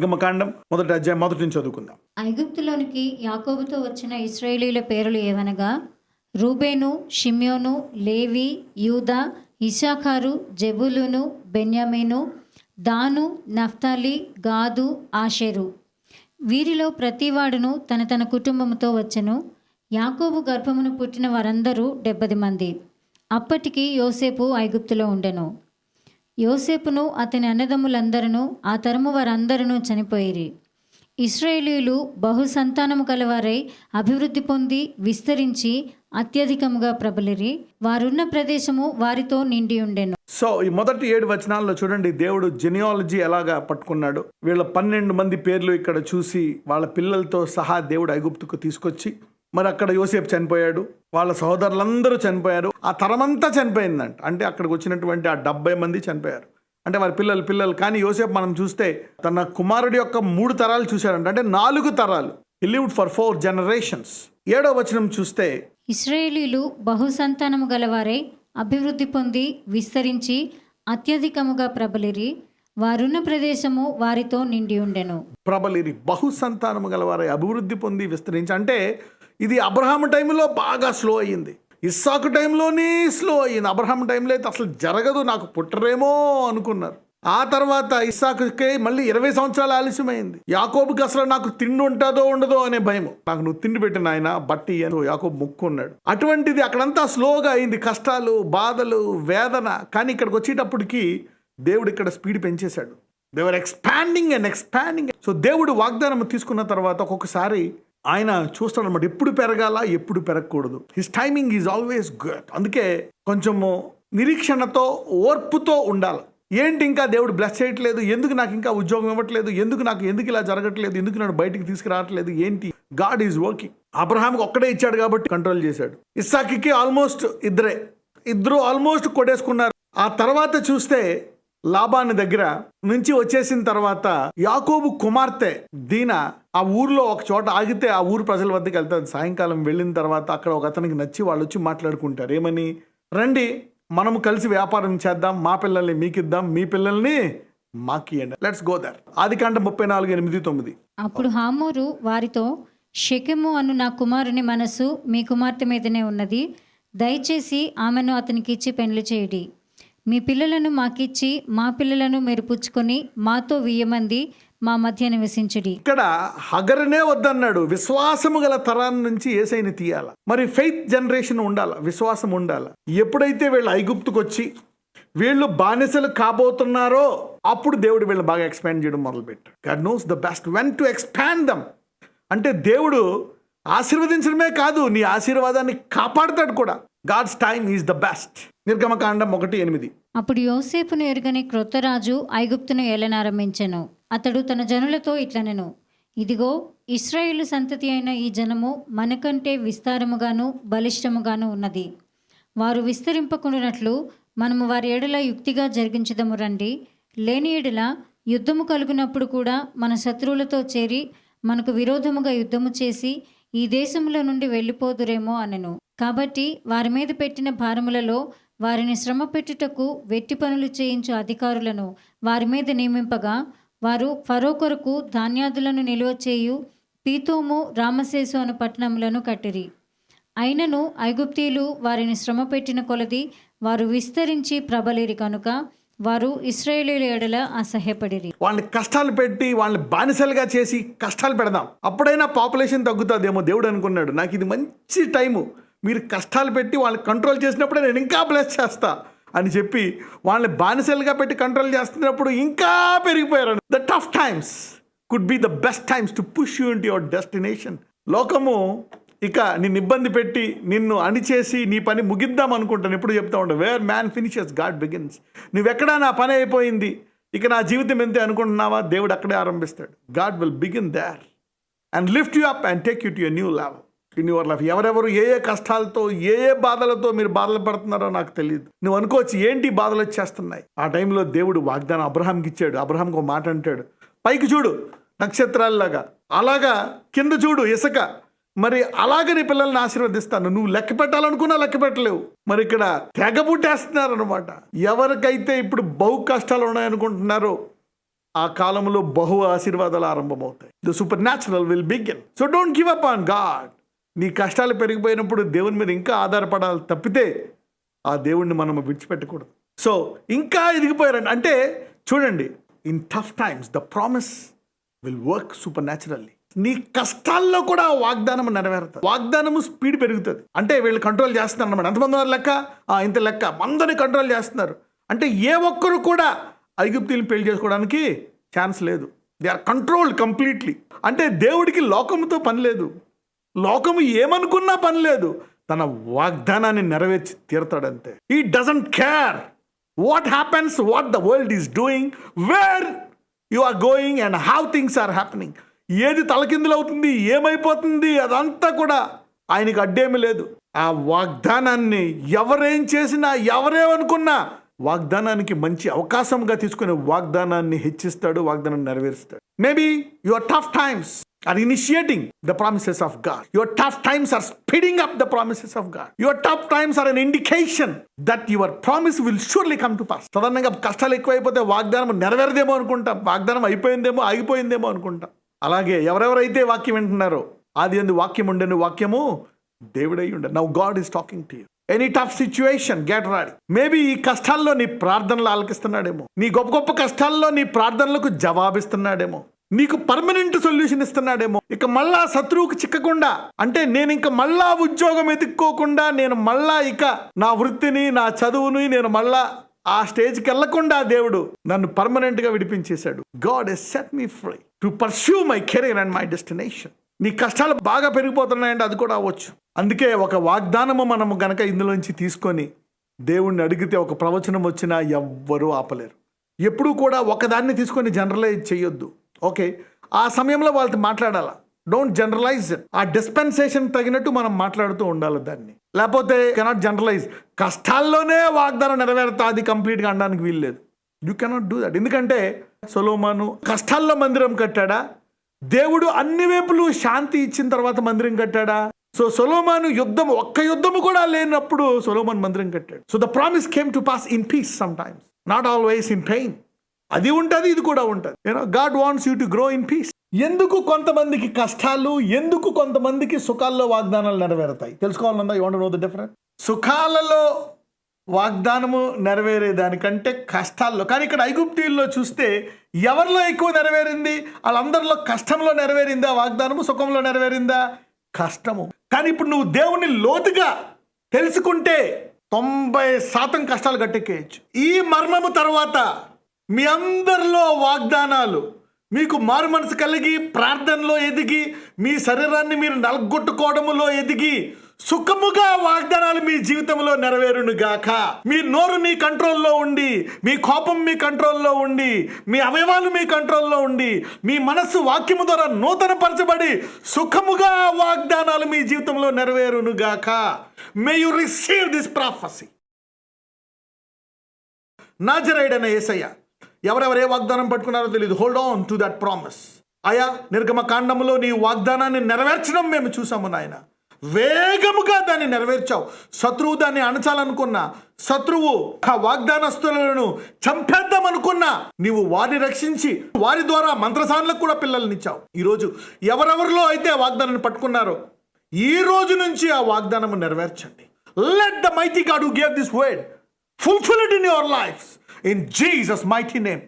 నిర్గమకాండం మొదటి అధ్యాయం మొదటి నుంచి చదువుకుందాం. ఐగుప్తులోనికి యాకోబుతో వచ్చిన ఇస్రాయేలీల పేర్లు ఏవనగా రూబేను షిమ్యోను లేవి యూదా ఇషాఖారు జబులును బెన్యామీను దాను నఫ్తాలి గాదు ఆషేరు. వీరిలో ప్రతివాడును తన తన కుటుంబంతో వచ్చెను. యాకోబు గర్భమును పుట్టిన వారందరూ డెబ్బది మంది. అప్పటికి యోసేపు ఐగుప్తులో ఉండెను. యోసేపును అతని అన్నదమ్ములందరూ ఆ తరము వారందరూ చనిపోయిరి. ఇస్రాయేలీలు బహుసంతానము కలవారై అభివృద్ధి పొంది విస్తరించి అత్యధికముగా ప్రబలిరి. వారున్న ప్రదేశము వారితో నిండి ఉండెను. సో ఈ మొదటి ఏడు వచనాల్లో చూడండి దేవుడు జెనియాలజీ ఎలాగా పట్టుకున్నాడు. వీళ్ళ పన్నెండు మంది పేర్లు ఇక్కడ చూసి వాళ్ళ పిల్లలతో సహా దేవుడు ఐగుప్తుకు తీసుకొచ్చి మరి అక్కడ యోసేపు చనిపోయాడు వాళ్ళ సహోదరులందరూ చనిపోయారు ఆ తరమంతా చనిపోయిందంట. అంటే అక్కడికి వచ్చినటువంటి ఆ డెబ్బై మంది చనిపోయారు. అంటే వారి పిల్లలు పిల్లలు. కానీ యోసేపు మనం చూస్తే తన కుమారుడి యొక్క మూడు తరాలు చూశాడంట. అంటే నాలుగు తరాలు. He lived for four generations ఏడో వచనం చూస్తే ఇస్రాయేలీలు బహుసంతానము గలవారే గలవారై అభివృద్ధి పొంది విస్తరించి అత్యధికముగా ప్రబలిరి వారున్న ప్రదేశము వారితో నిండి ఉండెను. ప్రబలిరి బహు సంతానము గలవారై అభివృద్ధి పొంది విస్తరించి అంటే ఇది అబ్రహాం టైంలో బాగా స్లో అయ్యింది. ఇస్సాకు టైంలోనే స్లో అయ్యింది. అబ్రహాం టైంలో అయితే అసలు జరగదు నాకు పుట్టరేమో అనుకున్నారు. ఆ తర్వాత ఇస్సాకుకే మళ్ళీ ఇరవై సంవత్సరాలు ఆలస్యమైంది. యాకోబుకి అసలు నాకు తిండి ఉంటుందో ఉండదో అనే భయం నాకు నువ్వు తిండి పెట్టిన ఆయన బట్టి అని యాకోబు ముక్కున్నాడు. అటువంటిది అక్కడంతా స్లోగా అయింది. కష్టాలు బాధలు వేదన. కానీ ఇక్కడికి వచ్చేటప్పటికి దేవుడు ఇక్కడ speed పెంచేశాడు. They're expanding and expanding so దేవుడు వాగ్దానం తీసుకున్న తర్వాత ఒక్కొక్కసారి ఆయన చూస్తాడనమాట ఎప్పుడు పెరగాల ఎప్పుడు పెరగకూడదు. His timing is always good అందుకే కొంచెము నిరీక్షణతో ఓర్పుతో ఉండాలి. ఏంటి ఇంకా దేవుడు బ్లెస్ చేయట్లేదు ఎందుకు నాకు ఇంకా ఉద్యోగం ఇవ్వట్లేదు ఎందుకు నాకు ఎందుకు ఇలా జరగట్లేదు ఎందుకు నన్ను బయటికి తీసుకురావట్లేదు ఏంటి? గాడ్ ఈజ్ వర్కింగ్ అబ్రహాంకి ఒక్కడే ఇచ్చాడు కాబట్టి కంట్రోల్ చేశాడు. ఇస్సాకి ఆల్మోస్ట్ ఇద్దరే. ఇద్దరు ఆల్మోస్ట్ కొట్టేసుకున్నారు. ఆ తర్వాత చూస్తే లాబాని దగ్గర నుంచి వచ్చేసిన తర్వాత యాకోబు కుమార్తె దీన ఆ ఊర్లో ఒక చోట ఆగితే ఆ ఊరు ప్రజల వద్దకు వెళ్తారు సాయంకాలం వెళ్ళిన తర్వాత అక్కడ ఒక అతనికి నచ్చి వాళ్ళు వచ్చి మాట్లాడుకుంటారు. ఏమని? రండి మనము కలిసి వ్యాపారం చేద్దాం మా పిల్లల్ని మీకిద్దాం మీ పిల్లల్ని మాకియండి లెట్స్ గో దర్. ఆది కాండ ముప్పై నాలుగు ఎనిమిది తొమ్మిది. అప్పుడు హామోరు వారితో షెకెము అను నా కుమారుని మనసు మీ కుమార్తె మీదనే ఉన్నది. దయచేసి ఆమెను అతనికి ఇచ్చి పెండ్లి చేయడి. మీ పిల్లలను మాకిచ్చి మా పిల్లలను మీరు పుచ్చుకొని మాతో వీయమంది మా మధ్య నివసించుడి. ఇక్కడ హగరనే వద్దన్నాడు. విశ్వాసము గల తరాన్ని నుంచి ఏసైని తీయాల. మరి ఫెయిత్ జనరేషన్ ఉండాల? విశ్వాసం ఉండాల? ఎప్పుడైతే వీళ్ళు ఐగుప్తుకొచ్చి వీళ్ళు బానిసలు కాబోతున్నారో అప్పుడు దేవుడు వీళ్ళు బాగా ఎక్స్పాండ్ చేయడం మొదలుపెట్టాడు. God knows the best when to expand them. అంటే దేవుడు ఆశీర్వదించడమే కాదు నీ ఆశీర్వాదాన్ని కాపాడుతాడు కూడా. God's time is the best. నిర్గమకాండం ఒకటి ఎనిమిది. అప్పుడు యోసేపును ఎరుగని క్రొత్త రాజు ఐగుప్తును ఏలనారంభించెను. అతడు తన జనులతో ఇట్లనెను ఇదిగో ఇస్రాయేలు సంతతి అయిన ఈ జనము మనకంటే విస్తారముగాను బలిష్టముగాను ఉన్నది. వారు విస్తరింపకుండానట్లు మనము వారి ఎడల యుక్తిగా జరిగించదము రండి. లేని ఎడల యుద్ధము కలుగునప్పుడు కూడా మన శత్రువులతో చేరి మనకు విరోధముగా యుద్ధము చేసి ఈ దేశములో నుండి వెళ్ళిపోదురేమో అనెను. కాబట్టి వారి మీద పెట్టిన భారములలో వారిని శ్రమ పెట్టుటకు వెట్టి పనులు చేయించు అధికారులను వారి మీద నియమింపగా వారు ఫరో కొరకు ధాన్యాదులను నిలువ చేయు పీతోము రామశేసు అను పట్టణములను కట్టిరి. అయినను ఐగుప్తీయులు వారిని శ్రమ పెట్టిన కొలది వారు విస్తరించి ప్రబలిరి కనుక వారు ఇస్రాయేలీల ఎడల అసహ్యపడిరి. వాళ్ళని కష్టాలు పెట్టి వాళ్ళని బానిసలుగా చేసి కష్టాలు పెడదాం. అప్పుడైనా పాపులేషన్ తగ్గుతుందేమో దేవుడు అనుకున్నాడు. నాకు ఇది మంచి టైము. మీరు కష్టాలు పెట్టి వాళ్ళని కంట్రోల్ చేసినప్పుడే నేను ఇంకా బ్లెస్ చేస్తా అని చెప్పి వాళ్ళని బానిసలుగా పెట్టి కంట్రోల్ చేస్తున్నప్పుడు ఇంకా పెరిగిపోయారు. The tough times could be the best times to push you into your destination లోకము ఇక నిన్ను ఇబ్బంది పెట్టి నిన్ను అణిచేసి నీ పని ముగిద్దాం అనుకుంటాను. ఎప్పుడు చెప్తా ఉంటా where man finishes God begins నువ్వెక్కడా నా పని అయిపోయింది? ఇక నా జీవితం ఎంతే అనుకుంటున్నావా? దేవుడు అక్కడే ఆరంభిస్తాడు. God will begin there and lift you up and take you to you new level in your life ఎవరెవరు ఏ ఏ కష్టాలతో ఏ ఏ బాధలతో మీరు బాధలు పడుతున్నారో నాకు తెలియదు. నువ్వు అనుకోవచ్చు ఏంటి బాధలు వచ్చేస్తున్నాయి? ఆ టైంలో దేవుడు వాగ్దానం అబ్రహాంకి ఇచ్చాడు. అబ్రహాంకి ఒక మాట అంటాడు. పైకి చూడు నక్షత్రాలలాగా. అలాగా కింద చూడు ఇసుక. మరి అలాగే నీ పిల్లల్ని ఆశీర్వదిస్తాను. నువ్వు లెక్క పెట్టాలనుకున్నా లెక్క పెట్టలేవు. మరి ఇక్కడ తెగ పుట్టేస్తున్నారు అనమాట ఎవరికైతే ఇప్పుడు బహు కష్టాలు ఉన్నాయనుకుంటున్నారో ఆ కాలంలో బహు ఆశీర్వాదాలు ఆరంభమవుతాయి. The supernatural will begin so don't give up on God నీ కష్టాలు పెరిగిపోయినప్పుడు దేవుని మీద ఇంకా ఆధారపడాలి తప్పితే ఆ దేవుణ్ణి మనం విడిచిపెట్టకూడదు. సో ఇంకా ఎదిగిపోయారండి. అంటే చూడండి in tough times the promise will work supernaturally నీ కష్టాల్లో కూడా వాగ్దానం నెరవేరుతుంది. వాగ్దానము స్పీడ్ పెరుగుతుంది. అంటే వీళ్ళు కంట్రోల్ చేస్తున్నారు అన్నమాట ఎంతమంది ఉన్నారు లెక్క? ఇంత లెక్క. మందని కంట్రోల్ చేస్తున్నారు. అంటే ఏ ఒక్కరు కూడా ఐగుప్తిని పెళ్ళి చేసుకోవడానికి ఛాన్స్ లేదు. దే ఆర్ కంట్రోల్డ్ కంప్లీట్లీ అంటే దేవుడికి లోకముతో పని లేదు. లోకము ఏమనుకున్నా పని లేదు. తన వాగ్దానాన్ని నెరవేర్చి తీరుతాడంతే. He doesn't care what happens what the world is doing where you are going and how things are happening ఏది తలకిందులవుతుంది ఏమైపోతుంది అదంతా కూడా ఆయనకి అడ్డేమి లేదు. ఆ వాగ్దానాన్ని ఎవరేం చేసినా ఎవరేమనుకున్నా వాగ్దానానికి మంచి అవకాశంగా తీసుకునే వాగ్దానాన్ని హెచ్చిస్తాడు వాగ్దానాన్ని నెరవేరుస్తాడు. Maybe your tough times are initiating the promises of God your tough times are speeding up the promises of God your tough times are an indication that your promise will surely come to pass సడన్గా కష్టాలు ఎక్కువైపోతే వాగ్దానం నెరవేరదేమో అనుకుంటాం. వాగ్దానం అయిపోయిందేమో ఆగిపోయిందేమో అనుకుంటాం. అలాగే ఎవరెవరైతే వాక్యం వింటున్నారో ఆది అందు వాక్యం ఉండని వాక్యము దేవుడై ఉండే. Now God is talking to you any tough situation get ready maybe ఈ కష్టాల్లో నీ ప్రార్థనలు ఆలకిస్తున్నాడేమో. నీ గొప్ప గొప్ప కష్టాల్లో నీ ప్రార్థనలకు జవాబిస్తున్నాడేమో. నీకు పర్మనెంట్ సొల్యూషన్ ఇస్తున్నాడేమో. ఇక మళ్ళా శత్రువుకు చిక్కకుండా అంటే నేను ఇంక మళ్ళా ఉద్యోగం ఎదుక్కోకుండా నేను మళ్ళా ఇక నా వృత్తిని నా చదువుని నేను మళ్ళా ఆ స్టేజ్కి వెళ్ళకుండా దేవుడు నన్ను పర్మనెంట్గా విడిపించేశాడు. God has set me free to pursue my career and my destination నీ కష్టాలు బాగా పెరిగిపోతున్నాయంటే అది కూడా అవ్వచ్చు. అందుకే ఒక వాగ్దానము మనము గనక ఇందులోంచి తీసుకొని దేవుణ్ణి అడిగితే ఒక ప్రవచనం వచ్చినా ఎవ్వరూ ఆపలేరు. ఎప్పుడూ కూడా ఒకదాన్ని తీసుకొని జనరలైజ్ చేయొద్దు. ఓకే? ఆ సమయంలో వాళ్ళతో మాట్లాడాలా? డోంట్ జనరలైజ్ ఆ డిస్పెన్సేషన్ తగినట్టు మనం మాట్లాడుతూ ఉండాలి దాన్ని. లేకపోతే కెనాట్ జనరలైజ్ కష్టాల్లోనే వాగ్దానం నెరవేరుతా అది కంప్లీట్గా అనడానికి వీల్లేదు. యూ కెనాట్ డూ దట్ ఎందుకంటే సొలోమాను కష్టాల్లో మందిరం కట్టాడా? దేవుడు అన్ని వైపులు శాంతి ఇచ్చిన తర్వాత మందిరం కట్టాడా? సో సొలోమాను యుద్ధం ఒక్క యుద్ధము కూడా లేనప్పుడు సొలోమాన్ మందిరం కట్టాడు. So the promise came to pass in peace sometimes not always in pain అది ఉంటుంది ఇది కూడా ఉంటుంది. You know God wants you to grow in peace ఎందుకు కొంతమందికి కష్టాలు ఎందుకు కొంతమందికి సుఖాల్లో వాగ్దానాలు నెరవేరుతాయి? తెలుసుకోవాలన్నా you want know the difference సుఖాలలో వాగ్దానము నెరవేరే దానికంటే కష్టాల్లో. కానీ ఇక్కడ ఐగుప్తీల్లో చూస్తే ఎవరిలో ఎక్కువ నెరవేరింది? వాళ్ళందరిలో కష్టంలో నెరవేరిందా? వాగ్దానము సుఖంలో నెరవేరిందా? కష్టము. కానీ ఇప్పుడు నువ్వు దేవుణ్ణి లోతుగా తెలుసుకుంటే తొంభై శాతం కష్టాలు గట్టెక్కేయచ్చు. ఈ మర్మము తర్వాత మీ అందరిలో వాగ్దానాలు మీకు మారు మనసు కలిగి ప్రార్థనలో ఎదిగి మీ శరీరాన్ని మీరు నలగొట్టుకోవడంలో ఎదిగి సుఖముగా వాగ్దానాలు మీ జీవితంలో నెరవేరును గాక మీ నోరు మీ కంట్రోల్లో ఉండి మీ కోపం మీ కంట్రోల్లో ఉండి మీ అవయవాలు మీ కంట్రోల్లో ఉండి మీ మనస్సు వాక్యము ద్వారా నూతనపరచబడి సుఖముగా వాగ్దానాలు మీ జీవితంలో నెరవేరును గాక may you receive this prophecy నాజరైడన Yesayya ఎవరెవరు ఏ వాగ్దానం పట్టుకున్నారో తెలియదు hold on to that promise అయా నిర్గమ కాండంలో నీ వాగ్దానాన్ని నెరవేర్చడం మేము చూసాము నాయన. వేగముగా దాన్ని నెరవేర్చావు. శత్రువు దాన్ని అణచాలనుకున్నా శత్రువు ఆ వాగ్దానస్తులను చంపేద్దామనుకున్నా నీవు వారిని రక్షించి వారి ద్వారా మంత్రసానులకు కూడా పిల్లల్నిచ్చావు ఈరోజు ఎవరెవరిలో అయితే వాగ్దానాన్ని పట్టుకున్నారో ఈ రోజు నుంచి ఆ వాగ్దానము నెరవేర్చండి. Let the mighty God who gave this word fulfill it in your lives. In Jesus' mighty name.